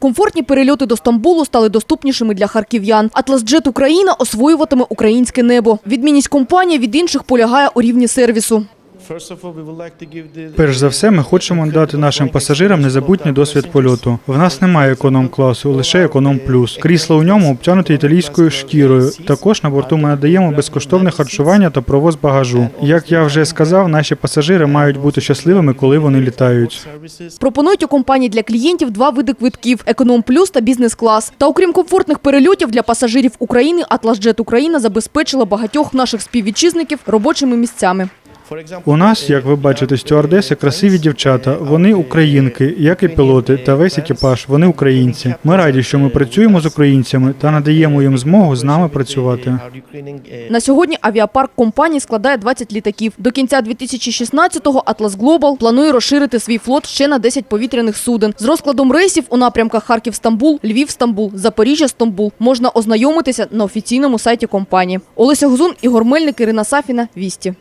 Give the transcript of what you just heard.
Комфортні перельоти до Стамбулу стали доступнішими для харків'ян. Атласджет Україна освоюватиме українське небо. Відмінність компанії від інших полягає у рівні сервісу. Перш за все, ми хочемо дати нашим пасажирам незабутній досвід польоту. В нас немає економ-класу, лише економ плюс. Крісла у ньому обтянуті італійською шкірою. Також на борту ми надаємо безкоштовне харчування та провоз багажу. Як я вже сказав, наші пасажири мають бути щасливими, коли вони літають. Пропонують у компанії для клієнтів два види квитків – економ плюс та бізнес-клас. Та окрім комфортних перельотів для пасажирів України, Атласджет Україна забезпечила багатьох наших співвітчизників робочими місцями. У нас, як ви бачите, стюардеси красиві дівчата. Вони українки, як і пілоти, та весь екіпаж. Вони українці. Ми раді, що ми працюємо з українцями та надаємо їм змогу з нами працювати. На сьогодні авіапарк компанії складає 20 літаків. До кінця 2016-го Atlas Global планує розширити свій флот ще на 10 повітряних суден. З розкладом рейсів у напрямках Харків-Стамбул, Львів-Стамбул, Запоріжжя-Стамбул можна ознайомитися на офіційному сайті компанії. Олеся Гузун, Ігор Мельник, Ірина Сафіна, Вісті.